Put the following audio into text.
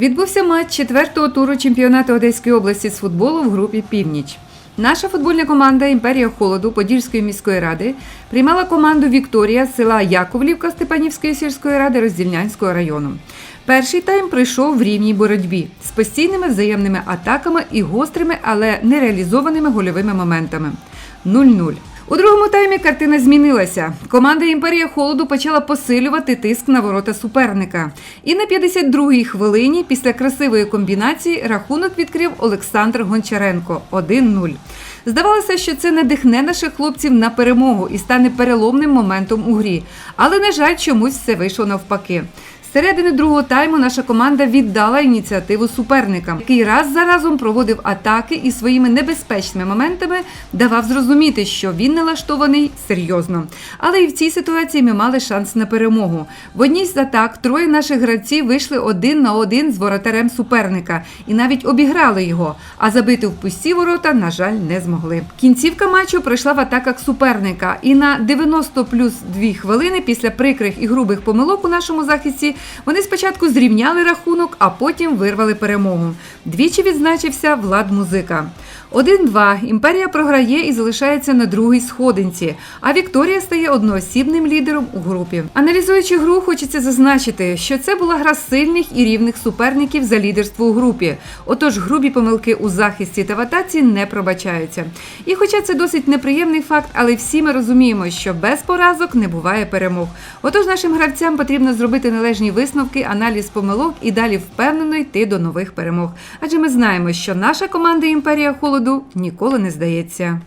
Відбувся матч четвертого туру чемпіонату Одеської області з футболу в групі Північ. Наша футбольна команда Імперія холоду Подільської міської ради приймала команду Вікторія з села Яковлівка Степанівської сільської ради Роздільнянського району. Перший тайм пройшов в рівній боротьбі з постійними взаємними атаками і гострими, але нереалізованими гольовими моментами. 0-0. У другому таймі картина змінилася. Команда Імперія холоду почала посилювати тиск на ворота суперника. І на 52-й хвилині після красивої комбінації рахунок відкрив Олександр Гончаренко 1-0. Здавалося, що це надихне наших хлопців на перемогу і стане переломним моментом у грі. Але, на жаль, чомусь все вийшло навпаки. Середини другого тайму наша команда віддала ініціативу суперникам, який раз за разом проводив атаки і своїми небезпечними моментами давав зрозуміти, що він налаштований серйозно. Але і в цій ситуації ми мали шанс на перемогу. В одній з атак троє наших гравців вийшли один на один з воротарем суперника і навіть обіграли його. А забити в пусті ворота, на жаль, не змогли. Кінцівка матчу пройшла в атаках суперника, і на 90 плюс 2 хвилини після прикрих і грубих помилок у нашому захисті вони спочатку зрівняли рахунок, а потім вирвали перемогу. Двічі відзначився Влад Музика. 1-2. Імперія програє і залишається на другій сходинці, а Вікторія стає одноосібним лідером у групі. Аналізуючи гру, хочеться зазначити, що це була гра сильних і рівних суперників за лідерство у групі. Отож, грубі помилки у захисті та в атаці не пробачаються. І хоча це досить неприємний факт, але всі ми розуміємо, що без поразок не буває перемог. Отож, нашим гравцям потрібно зробити належні висновки, аналіз помилок і далі впевнено йти до нових перемог. Адже ми знаємо, що наша команда Імперія холоду ніколи не здається.